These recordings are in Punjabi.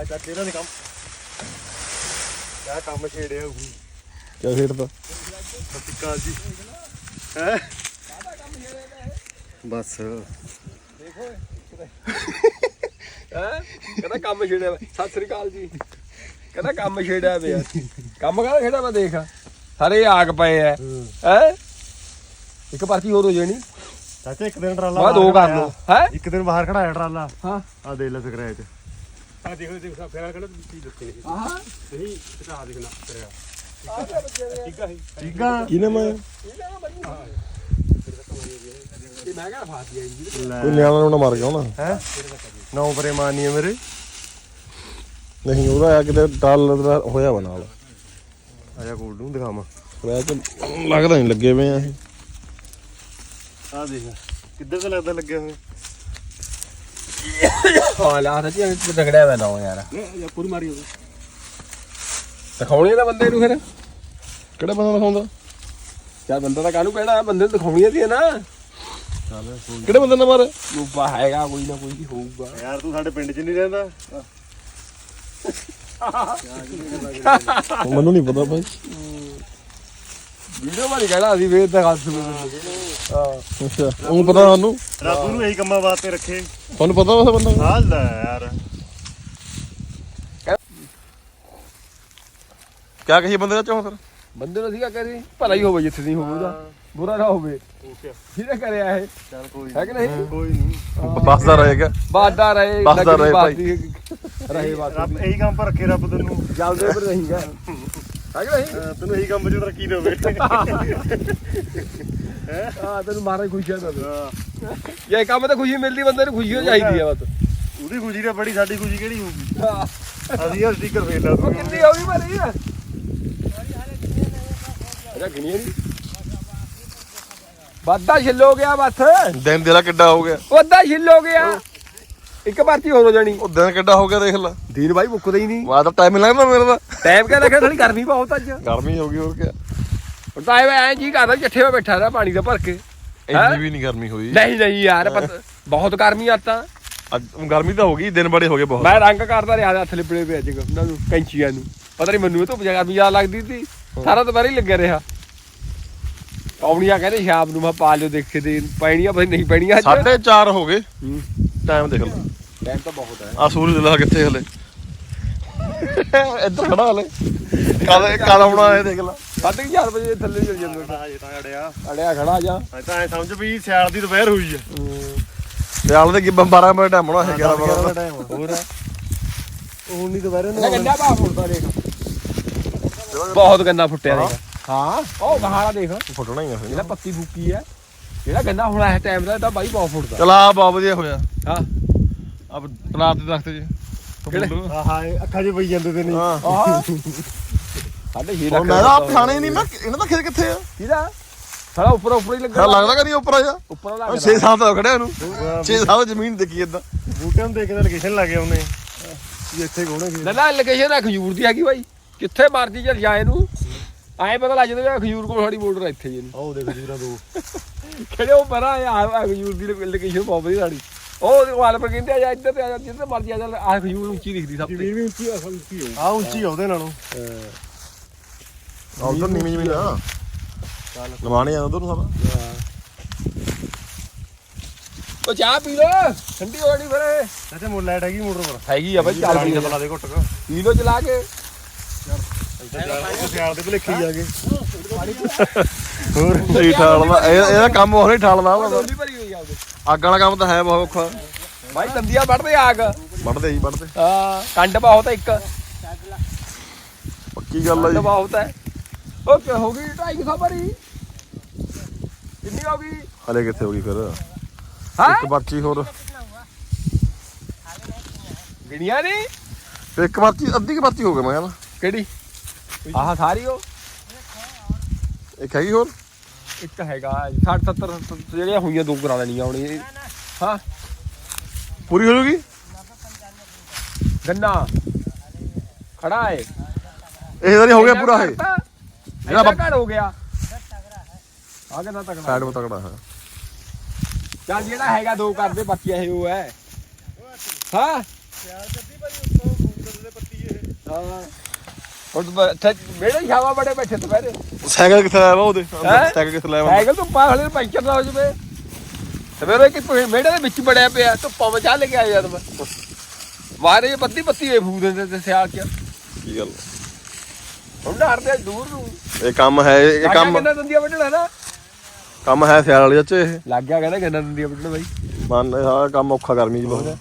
ਕਿਆ ਚਾਚੇ ਇਹਨਾਂ ਨੇ ਕੰਮ। ਕਿਆ ਕੰਮ ਛੇੜਿਆ ਉਹ ਕਿਆ ਖੇਡਦਾ ਸਤਿਕਾਰ ਜੀ। ਹੈ? ਬਸ। ਹੈ? ਕਹਿੰਦਾ ਕੰਮ ਛੇੜਿਆ ਵਾ। ਸਤਿ ਸ੍ਰੀ ਅਕਾਲ ਜੀ। ਕਹਿੰਦਾ ਕੰਮ ਛੇੜਿਆ ਪਿਆ। ਕੰਮ ਕਹਿੰਦਾ ਛੇੜਿਆ ਮੈਂ ਦੇਖ। ਸਾਰੇ ਆਗ ਪਏ ਐ। ਹੈ? ਇੱਕ ਪਰਚੀ ਹੋਰ ਹੋ ਜਾਣੀ। ਚਾਚਾ ਇੱਕ ਦਿਨ ਟਰਾਲਾ ਮੈਂ ਦੋ ਬਾਹਰ ਕਰ ਲਓ। ਖੜਾਇਆ। ਹੈ? ਇੱਕ ਦਿਨ ਬਾਹਰ ਖੜਾਇਆ ਟਰਾਲਾ। ਹਾਂ। ਆ ਦੇ ਲੈ ਸਕਰੈਚ ਆ ਦੇਖੋ ਦੇਖੋ ਫੇਰ ਕਹਿੰਦਾ ਕੀ ਦੱਸੇ ਆਹ? ਨਹੀਂ ਕਿਤਾ ਦੇਖਣਾ ਤੇਰਾ ਠੀਕ ਆ? ਇਹ? ਠੀਕ ਆ। ਕਿਨੇ ਮੈਂ ਇਹ? ਮੈਂ ਕਹਿੰਦਾ ਫਾਸ ਗਿਆ ਜੀ ਕੋਈ ਨਿਆਣਾ ਨੂੰ ਮਾਰ ਗਿਆ ਹੋਣਾ? ਹੈ? ਨੌ ਪਰੇ ਮਾਨੀ ਹੈ ਮੇਰੇ। ਨਹੀਂ ਉਹਦਾ ਆ ਕਿਤੇ ਟਾਲ ਦਾ ਹੋਇਆ ਵਾ ਨਾਲ। ਆਜਾ ਕੋਲ ਨੂੰ ਦਿਖਾਵਾਂ ਮੈਂ। ਤੇ ਲੱਗਦਾ ਨਹੀਂ ਲੱਗੇ ਪਏ ਆ ਇਹ। ਆ ਦੇਖ ਕਿੱਧਰ ਤੋਂ ਲੱਗਦਾ ਲੱਗਿਆ ਹੋਇਆ? ਹਾਂ ਲਾ ਤਾਂ ਜੀ ਤਗੜਿਆ ਵਾ ਨਾ ਯਾਰ। ਜਾਂ ਪੂਰੀ ਮਾਰੀ ਉਹਦੇ ਦਿਖਾਉਣੀ ਦਾ ਬੰਦੇ ਨੂੰ ਫਿਰ। ਕਿਹੜਾ ਬੰਦਾ ਦਿਖਾਉਂਦਾ? ਯਾਰ ਬੰਦਾ ਤਾਂ ਕਾਹਨੂੰ ਕਹਿਣਾ ਬੰਦੇ ਨੂੰ ਦਿਖਾਉਣੀ ਸੀ ਨਾ ਚੱਲ ਕੋਈ ਕਿਹੜੇ ਬੰਦੇ ਨਾਲ ਮਾਰੇ? ਮੂਬਾ ਹੈਗਾ ਕੋਈ ਨਾ ਕੋਈ ਹੋਊਗਾ। ਯਾਰ ਤੂੰ ਸਾਡੇ ਪਿੰਡ 'ਚ ਨਹੀਂ ਰਹਿੰਦਾ। ਮੈਨੂੰ ਨਹੀਂ ਪਤਾ ਭਾਈ। ਵੀਡੀਓ ਮਾਰੀ ਕਹਿਣਾ ਅਸੀਂ ਵੇਦ ਦਾ ਗੱਲ ਸੁਣੋ ਹਾਂ। ਅੱਛਾ ਉਹ ਪਤਾ ਤੁਹਾਨੂੰ? ਰੱਬ ਨੂੰ ਇਹੀ ਕੰਮਾਂ ਵਾਸਤੇ ਰੱਖੇ। ਤੁਹਾਨੂੰ ਪਤਾ ਉਸ ਬੰਦਾ? ਦਾ? ਹਾਲ ਲੈ ਯਾਰ। ਕਿਆ ਕਹੀ ਬੰਦੇ ਦਾ ਚੋਂ ਫਿਰ? ਬੰਦੇ ਨੂੰ ਸੀਗਾ ਕਰੀ ਭਲਾ ਹੀ ਹੋਵੇ ਜਿੱਥੇ ਨਹੀਂ ਹੋਊਗਾ ਬੁਰਾ ਨਾ ਹੋਵੇ। ਜਿਹਨੇ ਕਰਿਆ ਇਹ। ਚੱਲ ਕੋਈ ਹੈ ਕਿ ਨਹੀਂ? ਕੋਈ ਨਹੀਂ। ਬਸਦਾ ਰਹੇਗਾ। ਬਾਦਾ ਰਹੇ ਵੱਸਦਾ ਰਹੇ ਭਾਈ। ਭਾਈ। ਰਹੇ ਬਾਤ ਰੱਬ ਇਹੀ ਕੰਮ ਪਰ ਰੱਖੇ ਰੱਬ ਤੈਨੂੰ। ਜਲਦੇ ਪਰ ਰਹੀਗਾ ਹੈ ਕਿ ਨਹੀਂ ਅਹ ਤੈਨੂੰ ਇਹੀ ਕੰਮ 'ਚ ਤਰੱਕੀ ਦੇਵੇ? ਹਾਂ? ਤੈਨੂੰ ਮਾਰੇ ਖੁਸ਼ੀਆਂ ਦਾ ਹਾਂ। ਇਹ ਕੰਮ ਤੇ ਖੁਸ਼ੀ ਮਿਲਦੀ ਬੰਦੇ ਨੂੰ ਖੁਸ਼ੀ ਹੋ ਚਾਹੀਦੀ ਆ ਬਸ। ਉਹਦੀ ਖੁਸ਼ੀ ਤਾਂ ਬੜੀ ਸਾਡੀ ਖੁਸ਼ੀ ਕਿਹੜੀ ਹੋਊਗੀ? ਹਾਂ। ਅਸੀਂ ਯਾਰ ਸਟicker ਫੇਰ ਲਾ ਉਹ ਦੂੰਗੇ। ਕਿੰਨੀ ਹੋ ਗਈ ਭਲੀ? ਆ ਅਰੇ ਗਿਣੀ ਨਹੀਂ। ਵਾਦਾ ਛਿੱਲ ਹੋ ਗਿਆ ਬਸ। ਦਿਨ ਤੇਰਾ ਕਿੱਡਾ ਹੋ ਗਿਆ। ਵਾਦਾ ਛਿੱਲ ਹੋ ਗਿਆ। ਇੱਕ ਹੋਰ ਹੋ ਜਾਣੀ। ਉਹ ਦਿਨ ਕਿੱਡਾ ਹੋ ਗਿਆ ਦੇਖ ਲੈ। ਦੀਨ ਬਾਈ ਮੁੱਕਦਾ ਹੀ ਨਹੀਂ। ਮੈਂ ਤਾਂ ਟਾਈਮ ਲੱਗਦਾ ਮੇਰਾ ਤਾਂ ਟਾਈਮ ਕਿਆ ਲੱਗਿਆ? ਥੋੜੀ ਗਰਮੀ ਬਹੁਤ ਅੱਜ। ਗਰਮੀ ਹੋ ਗਈ ਹੋਰ ਕਿਆ। ਹੁਣ ਤਾਂ ਐਵੇਂ ਐਂ ਜੀ ਕਰਦਾ ਚੱਠੇ 'ਤੇ ਬੈਠਾ ਰਿਹਾ ਪਾਣੀ ਦਾ ਭਰ ਕੇ। ਇੰਨੀ ਵੀ ਨਹੀਂ ਗਰਮੀ ਹੋਈ। ਨਹੀਂ ਨਹੀਂ ਯਾਰ ਬਹੁਤ ਗਰਮੀ ਆਤਾ ਅੱਜ ਗਰਮੀ ਤਾਂ ਹੋ ਗਈ ਦਿਨ ਬੜੇ ਹੋ ਗਏ ਬਹੁਤ। ਮੈਂ ਰੰਗ ਕਰਦਾ ਰਿਹਾ ਹੱਥ ਲਿਪੜੇ ਪਏ ਅੱਜ ਉਹਨਾਂ ਨੂੰ ਕੈਂਚੀਆਂ ਨੂੰ। ਪਤਾ ਨਹੀਂ ਮੈਨੂੰ ਧੁੱਪ ਗਰਮੀ ਜ਼ਿਆਦਾ ਲੱਗਦੀ ਸੀ। ਸਾਰਾ ਦੁਪਹਿਰ ਹੀ ਲੱਗਿਆ ਰਿਹਾ। ਆਉਣੀਆਂ ਕਹਿੰਦੇ ਸ਼ਾਮ ਨੂੰ ਮੈਂ ਪਾ ਲਿਓ ਦੇਖੇ ਦੇ ਪੈਣੀਆਂ ਪਤਾ ਨਹੀਂ ਪੈਣੀਆਂ ਅੱਜ। ਸਾਢੇ 4 ਹੋ ਗਏ। ਟਾਈਮ ਦੇਖ ਲੈ ਟਾਈਮ ਤਾਂ ਬਹੁਤ ਹੈ। ਆ ਸੂਰਜ ਲਾ ਕਿੱਥੇ ਹਲੇ ਇੱਧਰ ਖੜਾ ਹਲੇ। ਕਾਲੇ ਕਾਲਾ ਬਣਾ ਇਹ ਦੇਖ ਲੈ। ਸਾਢੇ 4 ਵਜੇ ਥੱਲੇ ਚੱਲ ਜਾਂਦਾ। ਹਾਂ ਇਹ ਤਾਂ ਅੜਿਆ। ਅੜਿਆ ਖੜਾ ਜਾ। ਅੱਜ ਤਾਂ ਐ ਸਮਝ ਵੀ ਸਿਆਲ ਦੀ ਦੁਪਹਿਰ ਹੋਈ ਆ। ਸਿਆਲ ਦੇ ਕੀ 12 ਮਿੰਟ ਟਾਈਮ ਹੋਣਾ ਹੈ 11 11 12 ਟਾਈਮ ਹੋਰ ਹੁਣ ਨਹੀਂ ਦੁਪਹਿਰੇ ਇਹਦਾ ਗੰਨਾ ਭਾਅ ਫੁੱਟਦਾ ਦੇਖ। ਬਹੁਤ ਗੰਨਾ ਫੁੱਟਿਆ ਦੇਖ। ਹਾਂ। ਉਹ ਬਹਾਰਾ ਦੇਖ। ਫੁੱਟਣਾ ਹੀ ਆ ਜਿਹੜਾ ਪੱਤੀ ਫੁੱਕੀ ਹੈ। ਜਿਹੜਾ ਗੰਨਾ ਹੁਣ ਇਸ ਟਾਈਮ ਦਾ ਇਹਦਾ ਬਾਈ ਬਹੁਤ ਫੁੱਟਦਾ ਚਲਾ ਬਹੁਤ ਵਧੀਆ ਹੋਇਆ। ਹਾਂ। ਆ ਪਲਾਟ ਦੇ ਦਰਖਤ ਜੀ। ਕਿਹੜੇ? ਆਹਾ ਇਹ ਅੱਖਾਂ 'ਚ ਪਈ ਜਾਂਦੇ ਤੇ ਨਹੀਂ। ਹਾਂ। ਆਹ। ਸਾਡੇ ਹੀ ਹੁਣ ਮੈਂ ਤਾਂ ਪਛਾਣੇ ਨਹੀਂ ਮੈਂ ਇਹਨਾਂ ਦਾ ਖੇਤ ਕਿੱਥੇ ਆ? ਕਿਹਦਾ ਸਾਲਾ ਉੱਪਰ ਉੱਪਰ ਹੀ ਲੱਗਾ ਹਾਂ ਲੱਗਦਾ ਕਰੀ ਉੱਪਰ ਆ। ਜਾ ਉੱਪਰ 6 ਸਾਲ ਤੋਂ ਖੜਿਆ ਇਹਨੂੰ। 6 ਸਾਲ ਜ਼ਮੀਨ ਦੇਖੀ ਇਦਾਂ ਬੂਟਿਆਂ ਨੂੰ ਦੇਖ ਕੇ ਲੋਕੇਸ਼ਨ ਲੱਗੇ ਉਹਨੇ। ਵੀ ਇੱਥੇ ਕੋਣੇ ਨਾ ਨਾ ਲੋਕੇਸ਼ਨ ਆ ਖਜੂਰ ਦੀ ਹੈਗੀ ਬਾਈ। ਕਿੱਥੇ ਮਰਜ਼ੀ ਚੱਲ ਜਾਏ ਨੂੰ ਐਂ ਪਤਾ ਲੱਗ ਜਾਂਦਾ ਵੀ ਖਜੂਰ ਕੋਲ ਸਾਡੀ ਬੋਰਡਰ ਇੱਥੇ ਜੀ ਆਹ ਦੇਖ ਜੂਰਾ ਦੋ। ਕਿਹੜੇ ਉਹ ਪਰਾਂ ਆ ਆ ਖਜੂਰ ਦੀ ਲੋਕੇਸ਼ਨ ਬਹੁਤ ਵਧੀਆ ਸਾਡੀ। ਉਹ ਵਾਲ ਪਰ ਕਹਿੰਦੇ ਆ ਜਾ ਇੱਧਰ ਤੇ ਆ ਜਾ ਜਿੱਧਰ ਮਰਜ਼ੀ ਆ ਜਾ ਆ ਖਜੂਰ ਉੱਚੀ ਦਿਖਦੀ ਸਭ ਤੋਂ। ਵੀ ਉੱਚੀ ਆ ਸਭ ਉੱਚੀ ਹੋ ਆ ਉੱਚੀ ਆ ਉਹਦੇ ਨਾਲੋਂ। ਉਧਰ ਨੀਵੀਂ ਜ਼ਮੀਨ ਆ। ਲਵਾਣੇ ਆ ਉਧਰ ਨੂੰ ਸਾਰਾ ਉਹ ਚਾਹ ਪੀ ਲੋ ਠੰਡੀ ਹੋ ਗਈ ਫਿਰ। ਇੱਥੇ ਮੁੱਲ ਲਾਈਟ ਹੈਗੀ ਮੋਟਰ ਪਰ ਹੈਗੀ ਆ ਬਾਈ ਚੱਲ ਪੀ ਲੋ ਚਲਾ ਕੇ। ਸਿਆਲ ਦੇ ਭਲੇਖੇ ਹੀ ਆ ਗਏ ਹੋਰ ਸਹੀ ਠਾਲਦਾ ਇਹ ਇਹਦਾ ਕੰਮ ਉਹ ਨਹੀਂ ਠਾਲਦਾ ਵਾ। ਡੋਲੀ ਭਰੀ ਹੋਈ ਆ ਉਹਦੇ। ਅੱਗ ਵਾਲਾ ਕੰਮ ਤਾਂ ਹੈ ਬਹੁਤ ਔਖਾ। ਬਾਈ ਦੰਦੀਆਂ ਵੱਢਦੇ ਆਗ ਵੱਢਦੇ ਜੀ ਵੱਢਦੇ। ਹਾਂ ਕੰਡ ਬਹੁਤ ਆ ਇੱਕ। ਪੱਕੀ ਗੱਲ ਆ ਕੰਡ ਜੀ ਬਹੁਤ ਹੈ ਉਹ ਕਿ ਹੋ ਗਈ 250 ਭਰੀ? ਕਿੰਨੀ ਹੋ ਗਈ? ਹਲੇ ਕਿੱਥੇ ਹੋ ਗਈ ਫਿਰ? ਹਾਂ? ਇੱਕ ਪਰਚੀ ਹੋਰ। ਗਿਣੀਆਂ ਨਹੀਂ? ਤੇ ਇੱਕ ਪਰਚੀ ਅੱਧੀ ਕੁ ਪਰਚੀ ਹੋ ਗਈ ਮੈਂ ਕਹਿੰਦਾ। ਕਿਹੜੀ? ਆਹ ਸਾਰੀ ਉਹ? ਇੱਕ ਹੈਗੀ ਹੋਰ? ਇੱਕ ਹੈਗਾ 60 70 ਜਿਹੜੀਆਂ ਹੋਈਆਂ ਦੋ ਕਰਾ ਲੈਣੀਆਂ ਹੁਣ ਇਹ ਹਾਂ। ਪੂਰੀ ਹੋ ਜੂਗੀ? ਗੰਨਾ। ਖੜਾ ਹੈ ਇਹ ਤਾਂ ਨਹੀਂ ਹੋ ਗਿਆ ਪੂਰਾ ਇਹ? ਜਿਹੜਾ ਜਿਹੜਾ ਘੜ ਹੋ ਗਿਆ। ਆ ਗੰਨਾ ਤੱਕਣਾ ਸਾਈਡ ਮੇ ਤਕੜਾ ਹੈ। ਚੱਲ ਜਿਹੜਾ ਹੈਗਾ ਦੋ ਕਰਦੇ ਬਾਕੀ ਇਹ ਉਹ ਹੈ। ਹਾਂ। ਹਾਂ। ਹੁਣ ਤੂੰ ਮੇਰੇ ਛਾਵਾ ਬੜੇ ਬੈਠੇ ਦੁਪਹਿਰੇ। ਸਾਈਕਲ ਕਿੱਥੇ ਲਾਇਆ ਵਾ ਉਹਦੇ? ਹੈਂ? ਸਾਈਕਲ ਕਿੱਥੇ ਲਾਇਆ ਵਾ ਸਾਈਕਲ ਤੋਂ ਪਾਹਲੇ ਪੈਂਚਰ ਨਾ ਹੋ ਜਵੇ ਸਵੇਰੇ ਕਿ ਮੇੜੇ ਦੇ ਵਿੱਚ ਬੜਿਆ ਪਿਆ ਧੁੱਪਾਂ ਵਿੱਚ ਲੈ ਕੇ ਆਇਆ ਜਦ ਮੈਂ। ਮਾਰੇ ਪੱਤੀ ਪੱਤੀ ਏ ਫੂ ਦਿੰਦੇ ਤੇ ਸਿਆਲ ਚ। ਕੀ ਗੱਲ? ਹੁਣ ਡਰਦੇ ਆ ਦੂਰ ਨੂੰ। ਇਹ ਕੰਮ ਹੈ ਇਹ ਕੰਮ ਕਿੰਨਾ ਦੰਦੀਆਂ ਵੱਢਣਾ ਨਾ? ਕੰਮ ਹੈ ਸਿਆਲ ਵਾਲੇ ਚਾਚੇ ਇਹ। ਲੱਗ ਗਿਆ ਕਹਿੰਦਾ ਕਿੰਨਾ ਦੰਦੀਆਂ ਵੱਢਣਾ ਬਾਈ। ਮੰਨ ਹਾਂ ਕੰਮ ਔਖਾ ਗਰਮੀ ਚ ਬਹੁਤ।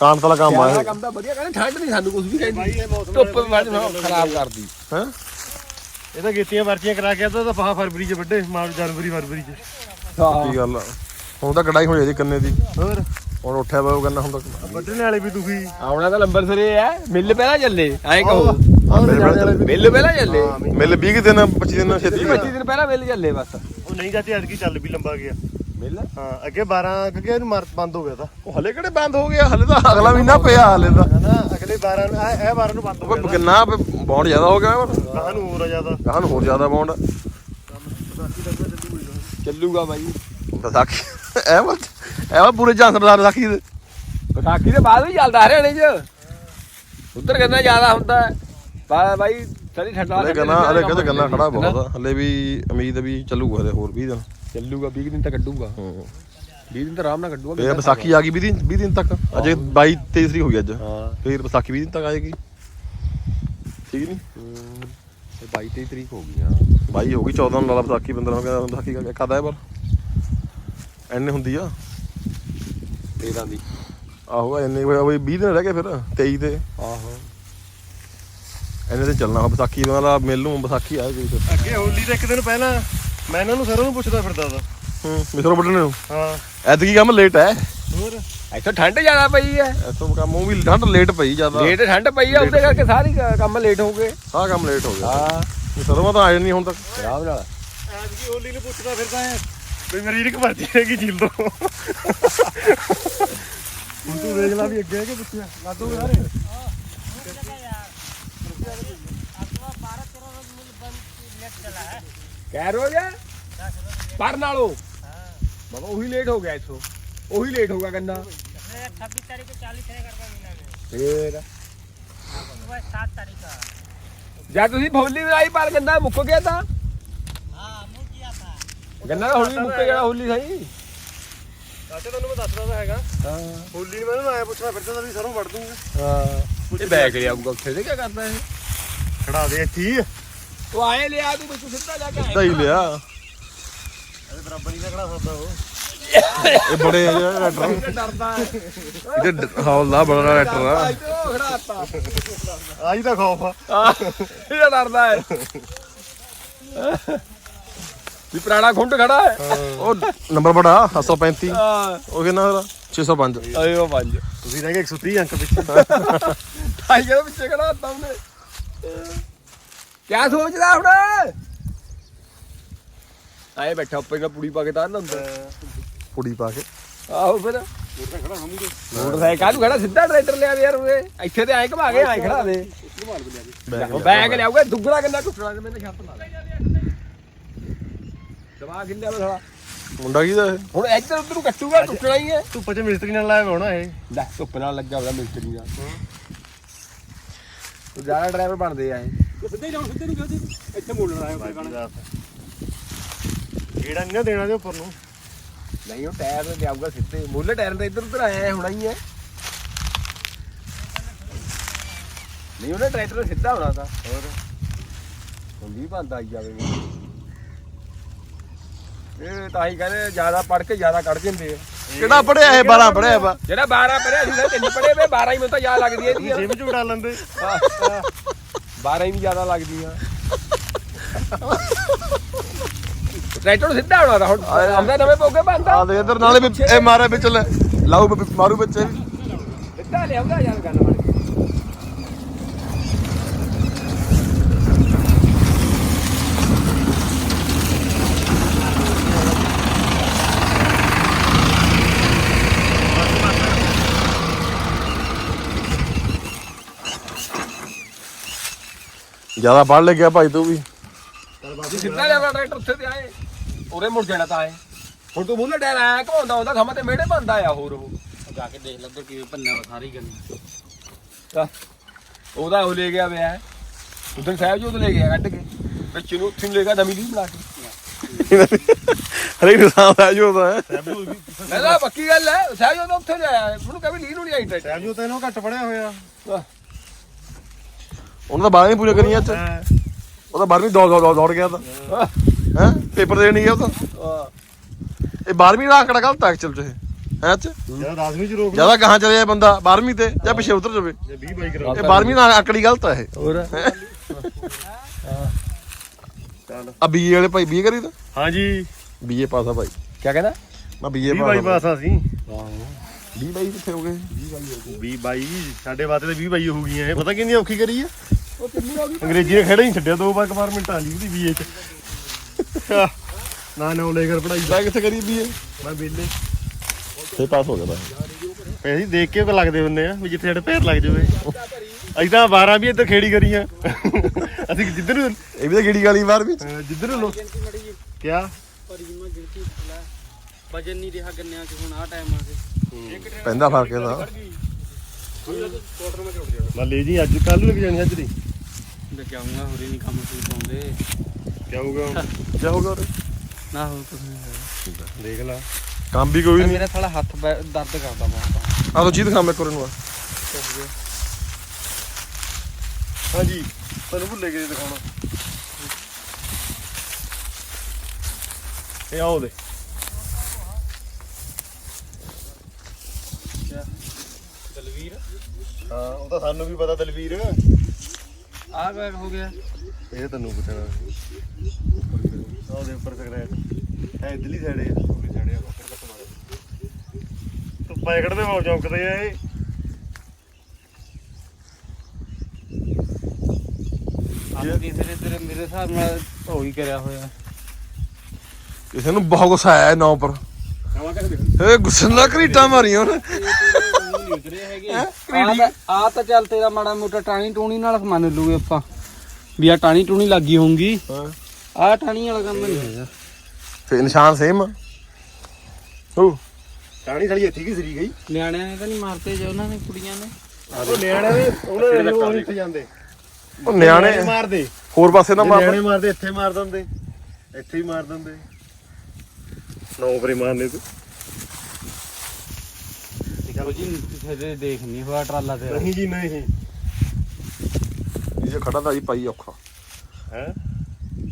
ਕਾਂਤ ਵਾਲਾ ਕੰਮ ਆ ਇਹ। ਕੰਮ ਤਾਂ ਵਧੀਆ ਕਹਿੰਦੇ ਠੰਡ ਨਹੀਂ ਸਾਨੂੰ ਕੁਝ ਵੀ ਕਹਿੰਦੀ। ਧੁੱਪ ਵਾਲੀ ਖਰਾਬ ਕਰਦੀ। ਹੈ? ਇਹ ਤਾਂ ਗੇਤੀਆਂ ਵਰਚੀਆਂ ਕਰਾ ਕੇ ਤਾਂ ਪਹਾ ਫਰਵਰੀ ਚ ਵੱਡੇ ਮਾਰਚ ਜਨਵਰੀ ਫਰਵਰੀ ਚ। ਕੀ ਗੱਲ ਆ। ਹੁਣ ਤਾਂ ਕਢਾਈ ਹੋ ਜਾਂਦੀ ਕੰਨੇ ਦੀ। ਹੋਰ? ਹੁਣ ਉੱਠਿਆ ਉਹ ਕਹਿੰਦਾ ਹੁਣ ਤਾਂ ਵੱਢਣੇ ਵਾਲੇ ਵੀ ਦੁਖੀ ਆਉਣਾ ਤਾਂ ਲੰਬਰ ਸਰੇ ਹੈ ਮਿੱਲ ਪਹਿਲਾਂ ਚੱਲੇ ਐਂ ਕਹੋ। ਮੇਰੇ ਮਿੱਲ ਪਹਿਲਾਂ ਚੱਲੇ। ਮਿਲ 20 ਕੁ ਦਿਨ 25 ਦਿਨ ਛੇਤੀ 25 ਦਿਨ ਪਹਿਲਾਂ ਮਿੱਲ ਚੱਲੇ ਬਸ। ਉਹ ਨਹੀਂ ਜਾਂਦੇ ਅੱਜ ਕੀ ਚੱਲ ਵੀ ਲੰਬਾ ਗਿਆ। ਮਿੱਲ? ਹਾਂ ਅੱਗੇ 12 ਅੱਗੇ ਇਹਨੂੰ ਮਾਰ ਬੰਦ ਹੋ ਗਿਆ ਤਾਂ। ਉਹ ਹਲੇ ਕਿਹੜੇ ਬੰਦ ਹੋ ਗਿਆ? ਹਲੇ ਤਾਂ ਅਗਲਾ ਮਹੀਨਾ ਪਿਆ ਹਲੇ ਤਾਂ। ਹਨਾ ਅਗਲੇ 12 ਨੂੰ ਇਹ ਇਹ 12 ਨੂੰ ਬੰਦ ਹੋ ਉਹ ਗਿਆ ਕਿੰਨਾ ਬੌਂਡ ਜ਼ਿਆਦਾ ਹੋ ਗਿਆ ਕਹਾਂ ਨੂੰ ਹੋਰ ਆ ਜ਼ਿਆਦਾ। ਕਹਾਂ ਨੂੰ ਹੋਰ ਜ਼ਿਆਦਾ ਬੌਂਡ ਚੱਲੂਗਾ ਬਾਈ। ਵਿਸਾਖੀ ਐ ਵਾ ਐ ਵਾ ਪੂਰੇ ਜਾਂਸਰਦਾਰ ਵਿਸਾਖੀ ਦੇ। ਵਿਸਾਖੀ ਦੇ ਬਾਅਦ ਵੀ ਚੱਲਦਾ ਹਰਿਆਣੇ 'ਚ। ਉੱਧਰ ਗੰਨਾ ਜ਼ਿਆਦਾ ਹੁੰਦਾ ਹੈ। ਬਾ- ਬਾਈ ਸੜੀ ਠੰਡਾ ਹਲੇ ਗੰਨਾ ਹਲੇ ਕਹਿੰਦੇ ਗੰਨਾ ਖੜਾ ਬਹੁਤ ਆ। ਹਲੇ ਵੀ ਉਮੀਦ ਵੀ ਚੱਲੂਗਾ ਹਲੇ ਹੋਰ 20 ਦਿਨ ਚੱਲੂਗਾ 20 ਦਿਨ ਤੱਕ ਕੱਢੂਗਾ। ਹੂੰ। 20 ਦਿਨ ਤਾਂ ਆਰਾਮ ਨਾਲ ਕੱਢੂਗਾ ਫੇਰ ਵਿਸਾਖੀ ਆ ਗਈ 20 ਦਿਨ 20 ਦਿਨ ਤੱਕ। ਅਜੇ 22 23 ਤਰੀਕ ਹੋ ਗਈ ਅੱਜ। ਹਾਂ। ਫੇਰ ਵਿਸਾਖੀ 20 ਦਿਨ ਤੱਕ ਆਏਗੀ। ਠੀਕ ਨਹੀਂ ਤੇ 22 23 ਤਰੀਕ ਹੋ ਗਈ ਹਾਂ। 22 ਹੋ ਗਈ 14 ਨੂੰ ਲਾ ਲਾ ਵਿਸਾਖੀ 15 ਨੂੰ ਕਹਿੰਦਾ ਵਿਸਾਖੀ ਕਾ ਕਦਾ ਹੈ ਪਰ ਐਨੇ ਹੁੰਦੀ ਆ। 13 ਦੀ। ਆਹੋ ਐਨੇ ਹੋਇਆ 20 ਦਿਨ ਰਹਿ ਗਏ ਫਿਰ 23 ਤੇ ਆਹੋ। ਐਨੇ ਤੇ ਚੱਲਣਾ ਵਾ ਵਿਸਾਖੀ ਵਾਲਾ ਮਿਲ ਨੂੰ ਵਿਸਾਖੀ ਆ ਗਈ ਫਿਰ। ਅੱਗੇ ਹੋਲੀ ਦੇ ਇੱਕ ਦਿਨ ਪਹਿਲਾਂ। ਮੈਂ ਇਹਨਾਂ ਨੂੰ ਸਰੋਂ ਨੂੰ ਪੁੱਛਦਾ ਫਿਰਦਾ ਤਾ ਹੂੰ ਮਿਸਰੋ ਵੱਢਣੇ ਨੂੰ? ਹਾਂ। ਐਤਕੀ ਕੰਮ ਲੇਟ ਹੈ ਹੋਰ? ਇੱਥੇ ਠੰਡ ਜ਼ਿਆਦਾ ਪਈ ਹੈ ਐਤੋਂ ਕੰਮ ਉਹ ਵੀ ਠੰਡ ਲੇਟ ਪਈ ਜ਼ਿਆਦਾ। ਲੇਟ ਠੰਡ ਪਈ ਆ ਉਹਦੇ ਕਰਕੇ ਸਾਰੀ ਕੰਮ ਲੇਟ ਹੋ ਗਏ। ਸਾਰਾ ਕੰਮ ਲੇਟ ਹੋ ਗਿਆ। ਹਾਂ। ਸਰਵਾ ਤਾਂ ਆਇਆ ਨਹੀਂ ਹੁਣ ਤੱਕ। ਆਰਾਮ ਨਾਲ। ਐਤਕੀ ਹੋਲੀ ਨੂੰ ਪੁੱਛਦਾ ਫਿਰਦਾ ਹੈ ਵੀ ਮੇਰੀ ਇੱਕ ਮਰਜ਼ੀ ਹੈਗੀ ਝੀਲ ਦੋ ਹੁਣ ਤੂੰ ਦੇਖ ਲੈ ਵੀ ਅੱਗੇ ਕਿ ਪਿੱਛੇ? ਲਾਦੋ ਯਾਰ ਕਹਿ ਰੋ ਜਾ ਪਰ ਨਾਲੋਂ ਬਾਬਾ ਉਹੀ ਲੇਟ ਹੋ ਗਿਆ ਇੱਥੋਂ ਉਹੀ ਲੇਟ ਹੋ ਗਿਆ ਗੰਨਾ छब्बीस तारीख को चालीस है करवा महीना में ਫੇਰ सुबह सात तारीख का ਜਦ ਤੁਸੀਂ ਫੌਲੀ ਬਣਾਈ ਪਰ ਗੰਨਾ ਮੁੱਕ ਗਿਆ ਤਾਂ हाँ मुँह किया था ਗੰਨਾ ਤਾਂ ਹੁਣ ਵੀ ਮੁੱਕ ਗਿਆ ਹੋਲੀ ਸਹੀ ਚਾਚਾ ਤੈਨੂੰ ਮੈਂ ਦੱਸਦਾ ਤਾਂ ਹੈਗਾ ਹਾਂ ਹੋਲੀ ਨੂੰ ਮੈਨੂੰ ਆਇਆ ਪੁੱਛਦਾ ਫਿਰਦਾ ਤਾ ਵੀ ਸਰੋਂ ਵੜ ਦੂੰਗਾ ਹਾਂ ਇਹ ਬੈਗ ਲਿਆ ਆਊਗਾ ਉੱਥੇ ਦੇ ਕੀ ਕਰਦਾ ਇਹ ਖੜਾ ਦੇ ਇੱਥੇ ਹੀ ਤੂੰ ਆਏ ਲਿਆ ਤੂੰ ਮੈਨੂੰ ਸਿੱਧਾ ਜਾ ਕੇ ਆਏ ਸਹੀ ਲਿਆ। ਇਹਦੇ ਬਰਾਬਰ ਹੀ ਨਾ ਖੜਾ ਸਕਦਾ ਉਹ। ਇਹ ਬੜੇ ਆ ਜਿਹੜਾ ਲੈਟਰ ਡਰਦਾ ਹੈ। ਇਹਦੇ ਹੌਲ ਦਾ ਬੜਾ ਲੈਟਰ ਆ। ਉਹ ਖੜਾਤਾ। ਆਹੀ ਤਾਂ ਖੌਫ ਆ। ਆ ਇਹ ਡਰਦਾ ਹੈ। ਵੀ ਪੁਰਾਣਾ ਖੁੰਡ ਖੜਾ ਹੈ। ਉਹ ਨੰਬਰ ਬੜਾ 735 ਹਾਂ। ਉਹ ਕਿੰਨਾ ਉਹਦਾ? 605 ਆਇਓ ਪੰਜ। ਤੁਸੀਂ ਰਹਿ ਗਏ 130 ਅੰਕ ਪਿੱਛੇ। ਭਾਈ ਜਿਹੜੇ ਪਿੱਛੇ ਖੜਾ ਹੁੰਦਾ ਉਹਨੇ। ਕਿਆ ਸੋਚਦਾ ਹੁਣ? ਆਏ ਬੈਠਾ ਉੱਪਰ ਨਾ ਪੁੜੀ ਪਾ ਕੇ ਤਾਂ ਨਾ ਹੁੰਦਾ। ਕੁੜੀ ਪਾ ਕੇ। ਆਹੋ ਫਿਰ। ਮੋਟਰਸਾਈਕਲ ਕਾਹਨੂੰ ਖੜਾ? ਸਿੱਧਾ ਟਰੈਕਟਰ ਲਿਆ ਦੇ ਯਾਰ ਉਹਦੇ ਇੱਥੇ ਤੇ ਐਂ ਘਮਾ ਕੇ ਐਂ ਖੜਾ ਦੇ। ਉਹ ਬੈਗ ਲਿਆਊਗਾ ਦੁੱਗਣਾ ਕਿੰਨਾ ਟੁੱਟਣਾ ਤੇ ਮੈਨੂੰ ਛੱਤ ਲਾ ਦੇ ਦਵਾ ਕਿੰਨਾ ਬਸਲਾ ਮੁੰਡਾ ਕਿਹਦਾ ਇਹ? ਹੁਣ ਇੱਧਰ ਉੱਧਰ ਨੂੰ ਕੱਟੂਗਾ ਟੁੱਟਣਾ ਹੀ ਹੈ। ਧੁੱਪ 'ਚ ਮਿਸਤਰੀ ਨਾਲ ਲਾਇਆ ਹੋਣਾ ਇਹ। ਲੈ ਧੁੱਪ ਨਾਲ ਲੱਗਾ ਹੋਇਆ ਮਿਸਤਰੀ ਦਾ। ਉਹ ਜ਼ਿਆਦਾ ਡਰਾਈਵਰ ਬਣਦੇ ਆ ਇਹ। ਸਿੱਧੇ ਜਾਣ ਸਿੱਧੇ ਨੂੰ ਕਿਹਾ ਇੱਥੇ ਮੋੜਨਾ ਆਇਆ ਕੋਈ ਕਿਹੜਾ ਨਹੀਂ ਨਾ ਦੇਣਾ ਦੇ ਉੱਪਰ ਨੂੰ। ਨਹੀਂ ਉਹ ਟਾਇਰ ਤੇ ਲਿਆਊਗਾ ਸਿੱਧੇ। ਮੁੱਲ ਟਾਇਰ ਤੇ ਇੱਧਰ ਉੱਧਰ ਆਇਆ ਹੋਣਾ ਹੀ ਹੈ। ਨਹੀਂ ਉਹਨੇ ਟਰੈਕਟਰ ਸਿੱਧਾ ਹੋਣਾ ਤਾਂ। ਹੋਰ? ਹੁੰਦੀ ਬੰਦਾ ਆਈ ਜਾਵੇ। ਇਹ ਤਾਂ ਹੀ ਕਹਿੰਦੇ ਜ਼ਿਆਦਾ ਪੜ ਕੇ ਜ਼ਿਆਦਾ ਕੱਢ ਦਿੰਦੇ ਆ। ਕਿਹੜਾ ਪੜਿਆ ਇਹ? 12 ਪੜਿਆ ਵਾ। ਜਿਹੜਾ 12 ਪੜਿਆ ਸੀ ਨਾ ਤਿੰਨ ਪੜੇ ਵੇ 12 ਹੀ ਮੈਨੂੰ ਤਾਂ ਯਾਦ ਲੱਗਦੀ ਐ ਇਹਦੀ। ਜੇਬ 'ਚ ਉਡਾ ਲੈਂਦੇ। 12 ਹੀ ਵੀ ਜ਼ਿਆਦਾ ਲੱਗਦੀਆਂ। ਟਰੈਕਟਰ ਨੂੰ ਸਿੱਧਾ ਹੋਣਾ ਤਾਂ ਹੁਣ। ਆਉਂਦਾ ਨਵੇਂ ਪੋਗੇ ਬੰਦਾ ਆ ਦੇ ਇਧਰ ਨਾਲੇ ਵੀ ਇਹ ਮਾਰੇ ਵਿੱਚ ਲੈ। ਲਾਊ ਵੀ- ਮਾਰੂ ਵੀ ਸਿੱਧਾ ਲਿਆਉਂਦਾ ਯਾਰ ਗੱਲ ਜ਼ਿਆਦਾ ਵੱਢ ਲੈ ਗਿਆ ਭਾਈ ਤੂੰ ਵੀ। ਜੀ ਸਿੱਧਾ ਲਿਆ ਟਰੈਕਟਰ ਉੱਥੇ ਤੇ ਆਏ? ਉਰੇ ਮੁੜ ਜਾਣਾ ਤਾਂ ਆਏ। ਹੁਣ ਤੂੰ ਮੂਹਰੇ ਡੈਰ ਆਇਆ ਘਮਾਉਂਦਾ ਆਉਂਦਾ ਸਮਾਂ ਤੇ ਮੇੜੇ ਬੰਦਾ ਆ ਹੋਰ ਉਹ। ਜਾ ਕੇ ਦੇਖ ਲੱਦਰ ਕਿਵੇਂ ਭੰਨਿਆ ਸਾਰੀ ਗੱਲ। ਤਾਂ ਉਹਦਾ ਉਹ ਲੈ ਗਿਆ ਵਿਆ ਉਧਰ ਸਾਹਿਬ ਜੀ ਉਹ ਲੈ ਗਿਆ ਕੱਢ ਕੇ। ਵਿੱਚ ਨੂੰ ਉੱਥੇ ਲੈ ਗਿਆ ਨਵੀਂ ਦੀ ਬਣਾ ਕੇ। ਹਰੇਕ ਸਾਹ ਦਾ ਜੋ ਦਾ ਹੈ ਮੈਂ ਕਿਹਾ ਪੱਕੀ ਗੱਲ ਹੈ ਸਾਹਿਬ ਜੀ ਉਹਦਾ ਉੱਥੇ ਲਿਆਇਆ ਉਹਨੂੰ ਕਦੇ ਲੀਨ ਹੋਣੀ ਆਈ ਟਰੈਕਟਰ। ਸਾਹਿਬ ਜੀ ਤਾਂ ਇਹਨੂੰ ਘੱਟ ਪੜਿਆ ਹੋਇਆ। ਉਹਨਾਂ ਦਾ ਬਾਰਵੀਂ ਪੂਰੀ ਕਰੀਆਂ ਚ ਉਹ ਤਾਂ ਬਾਰਵੀਂ ਦੌੜ ਦੌੜ ਦੌੜ ਗਿਆ ਤਾਂ। ਹੈ? ਪੇਪਰ ਦੇਣ ਗਿਆ ਉਹ ਤਾਂ। ਇਹ 12ਵੀਂ ਦਾ ਆંકੜਾ ਗਲਤ ਐਕਚੁਅਲ ਚ ਇਹ? ਹੈ ਚ ਜਦੋਂ 10ਵੀਂ ਚ ਰੋਕ ਜ਼ਿਆਦਾ ਕਹਾਂ ਚਲੇ ਜਾਏ ਬੰਦਾ 12ਵੀਂ ਤੇ ਜਾਂ ਪਿੱਛੇ ਉਤਰ ਜਾਵੇ। ਜੇ 20 ਬਾਈ ਕਰਾ ਇਹ 12ਵੀਂ ਦਾ ਆંકੜੀ ਗਲਤ ਹੈ ਇਹ। ਹੋਰ? ਚੱਲ। ਆ ਬੀਏ ਵਾਲੇ ਭਾਈ ਬੀਏ ਕਰੀ ਤਾਂ? ਹਾਂਜੀ। ਬੀਏ ਪਾਸ ਆ ਭਾਈ। ਕੀ ਕਹਿੰਦਾ? ਮੈਂ ਬੀਏ 20 ਬਾਈ ਪਾਸ ਪਾਸ ਆ ਸੀ 20 ਬਾਈ ਕਿੱਥੇ ਹੋ ਗਏ? 20 ਬਾਈ ਹੋ ਗਏ। 20 ਬਾਈ ਸਾਡੇ ਵਾਸਤੇ ਤਾਂ 20 ਬਾਈ ਹੋ ਗਈਆਂ। ਇਹ ਪਤਾ ਕਿੰਨੀ ਔਖੀ ਕਰੀ ਆ? ਉਹ ਕਿੰਨੀ ਹੋ ਗਈ? ਅੰਗਰੇਜ਼ੀ ਨੇ ਖੜਾ ਹੀ ਛੱਡਿਆ ਦੋ ਵਾਰ ਕਮਾਰ ਮਿੰਟ ਆ ਲਈ ਉਹਦੀ ਬੀਏ ਚ। ਨਾ ਨਾ ਲੈ ਕਰ ਪੜਾਈ ਦਾ। ਕਿੱਥੇ ਕਰੀ ਬੀਏ ਮੈਂ ਬੇਲੇ ਤੇ ਪਾਸ ਹੋ ਗਿਆ ਬਸ। ਅਸੀਂ ਦੇਖ ਕੇ ਉਹ ਲੱਗਦੇ ਹੁੰਦੇ ਆ ਵੀ ਜਿੱਥੇ ਸਾਡੇ ਪੈਰ ਲੱਗ ਜਾਵੇ। ਅਸੀਂ ਤਾਂ 12 ਵੀ ਇੱਧਰ ਖੇੜੀ ਕਰੀਆਂ ਅਸੀਂ ਜਿੱਧਰ ਨੂੰ ਇਹ ਵੀ ਤਾਂ ਖੇੜੀ ਵਾਲੀ ਵਾਰ ਵਿੱਚ। ਜਿੱਧਰ ਨੂੰ ਕੀ ਪਰਿਮਾ ਗਿਣਤੀ ਵਜਨ ਨਹੀਂ ਰਿਹਾ ਗੰਨਿਆਂ 'ਚ ਹੁਣ ਆ ਟਾਈਮ ਆ ਕੇ। ਪੈਂਦਾ ਫ਼ਰਕ ਇਹਦਾ। ਮੈਂ ਲੈ ਜੀ ਅੱਜ ਕੱਲ ਨੂੰ ਲੱਗ ਜਾਣੀ ਅੱਜ ਦੀ। ਕੰਮ ਵੀ ਕੋਈ ਨਹੀਂ। ਮੇਰਾ ਸਾਲਾ ਹੱਥ ਦਰਦ ਕਰਦਾ ਬਹੁਤ। ਆ ਤੋ ਜੀਤ ਖਾਂ ਮੇ ਕੋਲ ਨੂੰ ਆ। ਹਾਂਜੀ ਤੈਨੂੰ ਭੁੱਲੇ ਗਏ ਦਿਖਾਉਣਾ। ਇਹ ਆਓ ਹਾਂ ਉਹ ਤਾਂ ਸਾਨੂੰ ਵੀ ਪਤਾ ਦਲਵੀਰ। ਆ ਬੈਗ ਹੋ ਗਿਆ। ਇਹ ਤੈਨੂੰ ਪੁੱਛਣਾ। ਉਹਦੇ ਉੱਪਰ ਸਿਗਰਟ। ਹੈ ਇਧਰਲੀ ਸਾਈਡ ਹੈ ਉਹਦੀ ਸਾਈਡ ਹੈ ਉੱਪਰ ਤੱਕ ਮਾਰੇ ਤੂੰ ਪੈਕੜ ਦੇ ਬਹੁਤ ਚੌਂਕਦੇ ਆ ਇਹ। ਆਪ ਤੀਸਰੇ ਤੇਰੇ ਮੇਰੇ ਹਿਸਾਬ ਨਾਲ ਹੋ ਹੀ ਕਰਿਆ ਹੋਇਆ। ਕਿਸੇ ਨੂੰ ਬਹੁਤ ਗੁੱਸਾ ਆਇਆ ਨਾ ਉੱਪਰ। ਏ ਗੁੱਸੇ ਨਾਲ ਘਰੀਟਾਂ ਮਾਰੀਆਂ ਉਹਨੇ। ਹੈਗੇ। ਆ ਤਾਂ ਚੱਲ ਤੇਰਾ ਮਾੜਾ ਮੋਟਾ ਟਾਣੀ ਟੂਣੀ ਨਾਲ ਮੰਨ ਲੂਗੇ ਆਪਾਂ। ਵੀ ਆ ਟਾਣੀ ਟੂਣੀ ਲੱਗੀ ਹੋਊਗੀ। ਹਾਂ। ਆ ਟਾਣੀ ਵਾਲਾ ਕੰਮ ਨਹੀਂ ਹੈਗਾ। ਫੇ ਨਿਸ਼ਾਨ ਸੇਮ ਹੋ। ਟਾਣੀ ਸਾਲੀ ਇੱਥੇ ਕੀ ਸਰੀ ਗਈ? ਨਿਆਣਿਆਂ ਨੇ ਤਾਂ ਨਹੀਂ ਮਾਰਤੇ ਜੋ ਉਹਨਾਂ ਨੇ ਕੁੜੀਆਂ ਨੇ। ਉਹ ਨਿਆਣੇ ਵੀ ਉਹਨਾਂ ਨੇ ਉਹ ਨਹੀਂ ਜਾਂਦੇ। ਉਹ ਨਿਆਣੇ ਮਾਰਦੇ। ਹੋਰ ਪਾਸੇ ਨਾ ਮਾਰ ਨਿਆਣੇ ਮਾਰਦੇ ਇੱਥੇ ਮਾਰ ਦਿੰਦੇ। ਇੱਥੇ ਹੀ ਮਾਰ ਦਿੰਦੇ। ਨੌਕਰੀ ਮਾਰਨੇ ਤੂੰ। ਉਹ ਜੀ ਕਿਸੇ ਦੇਖ ਨਹੀਂ ਹੋਇਆ ਟਰਾਲਾ ਤੇ। ਨਹੀਂ ਜੀ ਨਹੀਂ। ਇਹ ਖੜਾ ਤਾਂ ਜੀ ਪਾਈ ਔਖਾ। ਹੈ?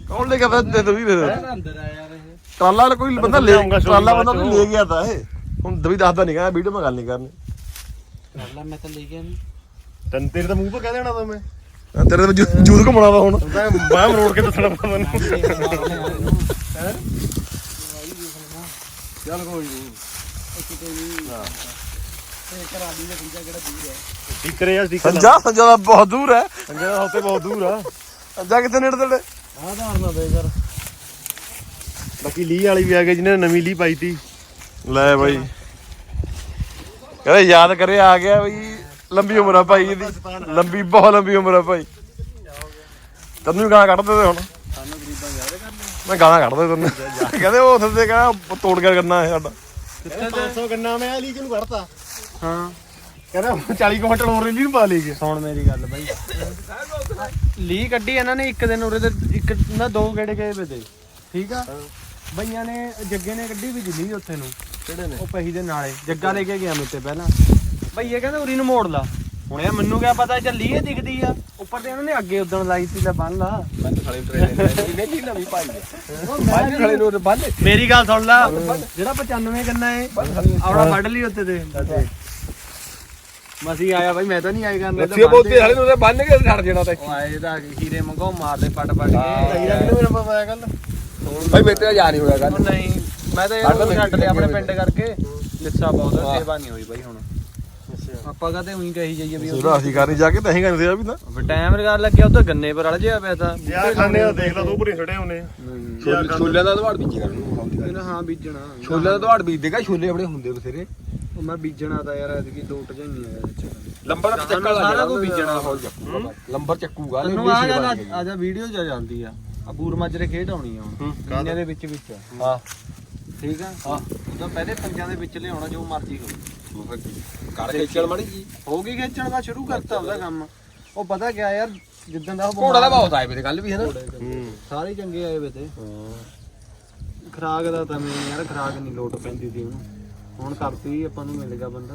ਕੌਣ ਲੈ ਕੇ ਆਇਆ ਦੇ ਦੋ ਵੀ ਦੇ ਦੇ ਅੰਦਰ ਆ ਯਾਰ ਇਹ। ਟਰਾਲਾ ਵਾਲਾ ਕੋਈ ਬੰਦਾ ਲੈ ਟਰਾਲਾ ਬੰਦਾ। ਤਾਂ ਲੈ ਗਿਆ ਤਾਂ ਇਹ। ਹੁਣ ਦਵੀ ਦੱਸਦਾ ਨਹੀਂ ਕਹਿੰਦਾ ਵੀਡੀਓ ਮੈਂ ਗੱਲ ਨਹੀਂ ਕਰਨੀ। ਟਰਾਲਾ ਮੈਂ ਤਾਂ ਲੈ ਗਿਆ ਨਹੀਂ ਤੈਨੂੰ ਤੇਰੇ ਤਾਂ ਮੂੰਹ 'ਤੇ ਕਹਿ ਦੇਣਾ ਤਾਂ ਮੈਂ। ਹਾਂ, ਤੇਰੇ ਤੇ ਜੂਦ ਘੁੰਮਣਾ ਵਾ ਹੁਣ। ਤੂੰ ਤਾਂ ਬਾਹ ਮਰੋੜ ਕੇ ਦੱਸਣਾ ਪਾ ਮੈਨੂੰ ਚੱਲ ਕੋਈ ਨਹੀਂ ਟਿਕਰੇ ਆ ਟਿਕਰ ਸੰਜਾ ਸੰਜਾ ਦਾ ਬਹੁਤ ਦੂਰ ਹੈ। ਸੰਜਾ ਦਾ ਉੱਤੇ ਬਹੁਤ ਦੂਰ ਆ। ਸੰਜਾ ਕਿੱਥੇ ਨੇੜੇ ਤੇੜੇ? ਆਹ ਧਾਰ ਨਾ ਦੇ ਕਰ ਬਾਕੀ ਲੀ ਵਾਲੀ ਵੀ ਆ ਗਈ ਜਿਹਨੇ ਨਵੀਂ ਲੀ ਪਾਈ ਤੀ। ਲੈ ਬਾਈ। ਕਹਿੰਦੇ ਯਾਦ ਕਰੇ ਆ ਗਿਆ ਬਈ ਲੰਬੀ ਉਮਰ ਆ ਭਾਈ ਇਹਦੀ। ਲੰਬੀ ਬਹੁਤ ਲੰਬੀ ਉਮਰ ਆ ਭਾਈ। ਤੈਨੂੰ ਵੀ ਗਾਣਾ ਕੱਢ ਦੇ ਹੁਣ। ਸਾਨੂੰ ਗਰੀਬਾਂ ਯਾਦ ਕਰ ਮੈਂ ਗਾਣਾ ਕੱਢ ਦੇ ਤੈਨੂੰ। ਕਹਿੰਦੇ ਉਹ ਕਹਿੰਦਾ ਤੋੜ ਕੇ ਕਰਨਾ ਹੈ ਸਾਡਾ। ਕਿੱਥੇ 500 ਗੰਨਾ ਮੈਂ ਲੀ ਕਿਨੂੰ ਕੱਢਤਾ। ਹਾਂ। ਕਹਿੰਦਾ 40 ਕੁਇੰਟਲ ਹੋਰ ਲੀ ਨੂੰ ਪਾ ਲਈ ਗਿਆ ਸੁਣ ਮੇਰੀ ਗੱਲ ਬਾਈ। ਲੀ ਕੱਢੀ ਇਹਨਾਂ ਨੇ ਇੱਕ ਦਿਨ ਉਰੇ ਤੇ ਇੱਕ ਨਾ ਦੋ ਗੇੜੇ ਗਏ ਵੇ ਤੇ। ਠੀਕ ਆ? ਬਈਆਂ ਨੇ ਜੱਗੇ ਨੇ ਕੱਢੀ ਵੀ ਜਿੱਲੀ ਉੱਥੇ ਨੂੰ। ਕਿਹੜੇ ਨੇ? ਉਹ ਪਹੀ ਦੇ ਨਾਲੇ ਜੱਗਾ ਲੈ ਕੇ ਗਿਆ ਮੇਤੇ ਪਹਿਲਾਂ। ਭਈਏ ਕਹਿੰਦੇ ਉਰੀ ਨੂੰ ਮੋੜ ਲਾ। ਹੁਣ ਇਹ ਮੈਨੂੰ ਕਿਆ ਪਤਾ ਚੱਲੀ ਇਹ ਦਿਖਦੀ ਆ। ਉੱਪਰ ਤੇ ਇਹਨਾਂ ਨੇ ਅੱਗੇ ਉਦਣ ਲਾਈ ਸੀ ਲੈ। ਬੰਨ ਲਾ ਮੈਂ ਤਾਂ ਸਾਲੇ ਟ੍ਰੇਨ ਇਹਨੇ ਲੀ ਨਵੀਂ ਪਾਈ ਹੈ ਬਾਅਦ ਖੜੇ ਨੂੰ ਬੰਨ। ਮੇਰੀ ਗੱਲ ਸੁਣ ਲਾ। ਜਿਹੜਾ 95 ਗੰਨਾ ਏ ਆਉਣਾ ਵੱਢ ਲਈ ਉੱਤੇ ਤੇ। ਮਸੀ ਆਇਆ ਬਾਈ ਮੈਂ ਤਾਂ ਨਹੀਂ ਆਈ ਕਰਨ ਲੱਥੀ ਬੋਤੇ ਸਾਲੇ ਨੂੰ ਬੰਨ ਕੇ ਛੱਡ ਦੇਣਾ ਤਾਂ ਉਹ ਆਏ ਦਾ ਹੀਰੇ ਮੰਗੋ ਮਾਰਦੇ ਪਟ ਪਟ ਕੇ। ਹੀਰਾ ਕਿਹਨੂੰ ਮੇਰਾ ਪਾਇਆ ਕੱਲ ਭਾਈ ਬੇਟੇ ਜਾ ਨਹੀਂ ਹੋਇਆ ਉਹ ਗੱਲ ਨਹੀਂ ਮੈਂ ਤਾਂ ਇਹ ਛੱਡ ਲਿਆ ਆਪਣੇ ਪਿੰਡ ਕਰਕੇ। ਲਿੱਸਾ ਬਹੁਤ ਸੇਵਾ ਨਹੀਂ ਹੋਈ ਬਾਈ ਹੁਣ। ਆਪਾਂ ਕਹਤੇ ਉਹੀ ਕਹੀ ਜਾਈਏ ਵੀ ਸੁਰਾ ਅਸੀਂ ਕਰਨੀ ਜਾ ਕੇ ਤਾਂ ਅਸੀਂ ਕਹਿੰਦੇ ਆ ਵੀ ਨਾ ਟਾਈਮ ਰਗਾ ਲੱਗਿਆ ਉਧਰ ਗੰਨੇ ਪਰ ਅੜ ਜਿਆ ਪਿਆ ਤਾਂ। ਯਾ ਖਾਣੇ ਆ ਦੇਖ ਲਾ ਤੂੰ ਭਰੇ ਛੜੇ ਹੁੰਨੇ ਛੋਲਿਆਂ ਦਾ ਦਵਾੜ ਬੀਜੀ ਕਰਨ ਇਹਨਾਂ ਹਾਂ ਬੀਜਣਾ। ਛੋਲਿਆਂ ਦਾ ਦਵਾੜ ਬੀਜ ਦੇਗਾ ਛੋਲੇ ਆਪਣੇ ਹੁੰਦੇ ਬਥੇਰੇ। ਉਹ ਮੈਂ ਬੀਜਣਾ ਤਾਂ ਯਾਰ ਐਤਕੀ ਦੋ ਟਜਾਈ ਨਹੀਂ ਆਇਆ ਵਿੱਚ। ਲੰਬਰ ਚੱਕਾ ਸਾਰਾ ਕੁਝ ਬੀਜਣਾ ਲੰਬਰ ਚੱਕੂਗਾ ਤੈਨੂੰ ਆ ਜਾ ਆ ਜਾ ਵੀਡੀਓ ਚ ਜਾਂਦੀ ਆ। ਆ ਬੂਰ ਮਾਜਰੇ ਖੇਡ ਆਉਣੀ ਆ ਹੁਣ। ਮਹੀਨੇ ਦੇ ਵਿੱਚ ਵਿੱਚ। ਹਾਂ। ਠੀਕ ਆ? ਹਾਂ। ਉਦੋਂ ਪਹਿਲੇ ਪੰਜਾਂ ਦੇ ਵਿੱਚ ਲਿਆਉਣਾ ਜੋ ਮਰਜ਼ੀ ਹੋਵੇ। ਕਰ ਖੇਚਲ ਮੜੀ ਜੀ। ਹੋ ਗਈ ਖੇਚਣ ਦਾ ਸ਼ੁਰੂ ਕਰਤਾ ਉਹਦਾ ਕੰਮ। ਉਹ ਪਤਾ ਕਿਆ ਯਾਰ ਜਿੱਦਾਂ ਦਾ ਉਹ ਘੋੜਾ ਦਾ ਬਹੁਤ ਆਏ ਮੇਰੇ ਕੱਲ ਵੀ ਹੈ ਨਾ ਹੂੰ। ਸਾਰੇ ਹੀ ਚੰਗੇ ਆਏ ਵੇ ਤੇ। ਖਰਾਕ ਦਾ ਤਾਂ ਮੈਂ ਯਾਰ ਖਰਾਕ ਨਹੀਂ ਲੋਟ ਪੈਂਦੀ ਸੀ ਉਹਨੂੰ। ਹੁਣ ਕਰਤੀ ਆਪਾਂ ਨੂੰ ਮਿਲ ਗਿਆ ਬੰਦਾ।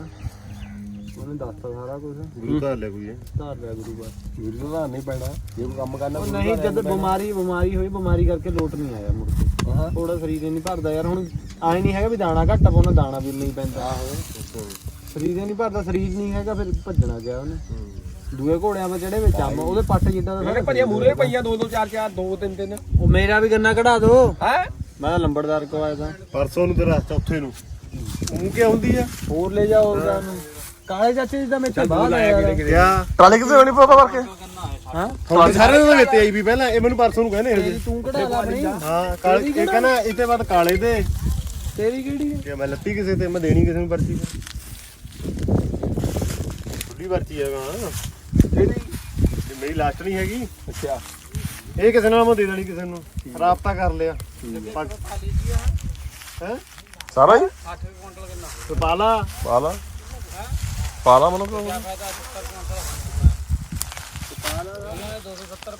ਉਹਨੇ ਦੱਸਤਾ ਸਾਰਾ ਕੁਝ ਗੁਰੂ ਦਾ ਲੈ ਕੋਈ ਧਾਰ ਲਿਆ ਗੁਰੂ ਬਾਰ ਗੁਰੂ ਦਾ ਨਹੀਂ ਪੈਣਾ। ਜੇ ਕੋਈ ਕੰਮ ਕਰਨਾ ਉਹ ਨਹੀਂ ਜਦ ਬਿਮਾਰੀ ਬਿਮਾਰੀ ਹੋਈ ਬਿਮਾਰੀ ਕਰਕੇ ਲੋਟ ਨਹੀਂ ਆਇਆ ਮੁੜ ਕੇ। ਥੋੜਾ ਸਰੀਰ ਨਹੀਂ ਭਰਦਾ ਯਾਰ। ਹੁਣ ਆਏ ਨਹੀਂ ਹੈਗਾ ਵੀ ਦਾਣਾ ਘੱਟ ਪਾਉਣਾ ਦਾਣਾ ਵੀ ਨਹੀਂ ਪੈਂਦਾ। ਸਰੀਰ ਹੀ ਨਹੀਂ ਭਰਦਾ ਸਰੀਰ ਨਹੀਂ ਹੈਗਾ ਫਿਰ ਭੱਜਣਾ ਗਿਆ ਉਹਨੇ? ਦੂਏ ਘੋੜਿਆਂ 'ਤੇ ਜਿਹੜੇ ਵਿੱਚ ਅੰਮ ਉਹਦੇ ਪੱਟ ਜਿੱਦਾਂ ਦਾ ਮੇਰੇ ਭਜੇ ਮੂਰੇ ਪਈਆਂ ਦੋ ਦੋ ਚਾਰ ਚਾਰ ਦੋ ਤਿੰਨ ਤਿੰਨ। ਉਹ ਮੇਰਾ ਵੀ ਗੰਨਾ ਕਢਾ ਦੋ। ਹੈ? ਮੈਂ ਤਾਂ ਲੰਬੜਦਾਰ ਕੋ ਆਇਆ ਤਾਂ। ਪਰਸੋਂ ਨੂੰ ਤੇਰਾ ਚੌਥੇ ਨੂੰ। ਉਹ ਕੀ ਹੁੰਦੀ ਆ? ਹੋਰ ਲੈ ਜਾ ਹੋਰ ਦਾ ਨੂੰ ਕਾਲੇ ਚਾਚੇ ਜੀ ਦਾ ਮੇਰੇ ਬਾਹਰ ਆਇਆ ਕਿਆ? ਟਰਾਲੀ ਕਿਤੇ ਹੋਣੀ ਪਤਾ ਕਰਕੇ ਹਾਂ? ਤੁਹਾਡੇ ਸਾਰਿਆਂ ਨੂੰ ਦਿੱਤੇ ਆਈ ਵੀ ਪਹਿਲਾਂ ਇਹ ਮੈਨੂੰ ਪਰਸੋਂ ਨੂੰ ਕਹਿੰਦੇ ਤੇਰੀ ਹਜੇ ਤੂੰ ਕਢਾ ਲਾ ਆਪਣੀ। ਹਾਂ ਕਾਲੇ ਇਹ ਕਹਿੰਦਾ ਇੱਥੇ ਬਾਅਦ ਕਾਲੇ ਦੇ। ਤੇਰੀ ਕਿਹੜੀ ਹੈ ਮੈਂ ਲੱਤੀ ਕਿਸੇ ਤੇ ਮੈਂ ਦੇਣੀ ਕਿਸੇ ਨੂੰ ਪਰਚੀ ਥੋੜੀ ਪਰਚੀ ਹੈਗਾ ਕਿਹੜੀ ਜੇ ਮੇਰੀ ਲਾਸਟ ਨਹੀਂ ਹੈਗੀ। ਅੱਛਾ। ਇਹ ਕਿਸੇ ਨਾਲ ਮੈਂ ਦੇ ਦੇਣੀ ਕਿਸੇ ਨੂੰ। ਰਾਬਤਾ ਕਰ ਲਿਆ। ਹੈ? ਸਾਰਾ ਹੀ? ਤੇ ਪਾਲਾ? ਪਾ ਲਾ ਪਾ ਲਾ ਮਨੂੰ ਕੋ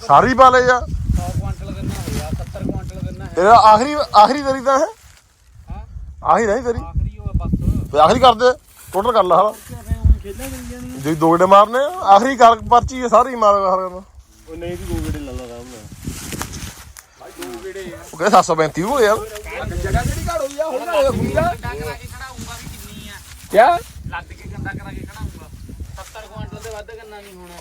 ਸਾਰੀ ਪਾ ਲੈ ਜਾ 100 ਕੁਆਂਟਲ ਗੰਨਾ ਹੋਇਆ 70 ਕੁਆਂਟਲ ਗੰਨਾ ਹੈ? ਤੇਰਾ ਆਖਰੀ ਆਖਰੀ ਤੇਰੀ ਤਾਂ ਹੈ? ਆਖਰੀ ਨਹੀਂ ਤੇਰੀ ਆਖਰੀ ਉਹ ਬਸ। ਤੇ ਆਖਰੀ ਕਰ ਦੇ। ਟੋਟਲ ਕਰ ਲਾ ਹਾਲਾ। ਜੇ ਦੋ ਗੇੜੇ ਮਾਰਨੇ ਆ, ਆਖਰੀ ਕਰ ਪਰਚੀ ਹੈ ਸਾਰੀ ਮਾਰ ਹਰ ਉਹ ਨਹੀਂ ਵੀ ਗੋਗੜੇ ਲਾ ਲਾ ਆਰਾਮ ਨਾਲ। ਉਹ ਕਹਿੰਦੇ 735 ਹੋ ਯਾਰ ਜਗ੍ਹਾ ਜਿਹੜੀ ਘੜ ਹੋਈ ਆ ਹੁਣ ਨਾ ਹੋਇਆ ਖੁੱਲੀ ਆ ਕਿਆ? ਲੱਦ ਕੇ ਗੰਦਾ ਕਰਾ ਕੇ ਖੜਾਉਂਗਾ 70 ਕੁਆਂਟਲ ਦੇ ਵੱਧ ਗੰਨਾ ਨਹੀਂ ਹੋਣਾ।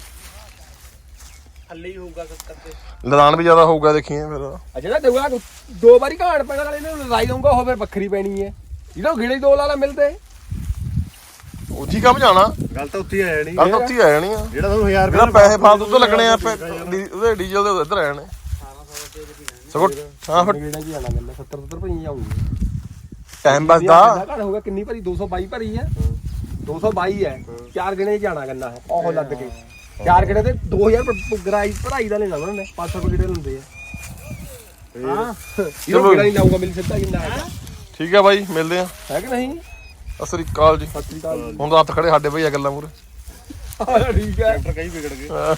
ਥੱਲੇ ਹੀ ਹੋਊਗਾ 70 ਤੇ। ਲਦਾਨ ਵੀ ਜ਼ਿਆਦਾ ਹੋਊਗਾ ਦੇਖੀਏ ਫਿਰ। ਆ ਜਿਹੜਾ ਦੇਊਗਾ ਦੋ ਵਾਰੀ ਘਾੜ ਪੈਣ ਵਾਲੇ ਨੇ ਲੜਾਈ ਦਊਗਾ ਉਹ ਫਿਰ ਵੱਖਰੀ ਪੈਣੀ ਹੈ। ਜਿਹੜਾ ਗਿੜੇ ਦੋ ਲਾਲਾ ਮਿਲਦੇ ਉੱਚੀ ਕੰਮ ਜਾਣਾ। ਗੱਲ ਤਾਂ ਉੱਥੇ ਆ ਜਾਣੀ। ਕੱਲ ਤਾਂ ਉੱਥੇ ਆ ਜਾਣੀ ਆ। ਜਿਹੜਾ ਤੁਹਾਨੂੰ 1000 ਜਿਹੜਾ ਪੈਸੇ ਫਾਲਤੂ ਤੋਂ ਲੱਗਣੇ ਆ ਉਹਦੇ ਡੀਜ਼ਲ ਦੇ ਇੱਧਰ ਆ ਜਾਣੇ ਸਗੋਂ ਹਾਂ ਫਿਰ ਗਿੜੇ ਜੀ ਜਾਣਾ ਮਿਲਦਾ 70 70 ਪਈ ਆਉਂਗੀ ਟਾਈਮ ਬਚਦਾ ਘਾੜ ਹੋਊਗਾ ਕਿੰਨੀ ਭਰੀ? 222 ਭਰੀ ਹੈ 222 ਹੈ ਚਾਰ ਗਿਣੇ ਜਾਣਾ ਗੰਨਾ ਹੈ ਉਹ ਲੱਦ ਕੇ। ਚਾਰ ਗਿਣੇ ਤੇ 2000 ਗਰਾਈ ਭਰਾਈ ਦਾ ਲੈਣਾ ਉਹਨਾਂ ਨੇ 500 ਰੁਪਏ ਲੈਂਦੇ ਆ। ਹਾਂ ਗਿੜਾ ਨਹੀਂ ਲਾਊਗਾ ਮਿਲ ਸਿੱਧਾ ਕਿੰਨਾ ਹੈ ਠੀਕ ਆ ਬਾਈ ਮਿਲਦੇ ਆ। ਹੈ ਕਿ ਨਹੀਂ? ਸਤਿ ਸ੍ਰੀ ਅਕਾਲ ਜੀ। ਸਤਿ ਹੁਣ ਤਾਂ ਹੱਥ ਖੜੇ ਸਾਡੇ ਬਈ ਆ ਗੱਲਾਂ ਮੂਰੇ ਹਾਂ ਠੀਕ ਹੈ। ਟਰੈਕਟਰ ਕਈ ਵਿਗੜ ਗਏ। ਹਾਂ।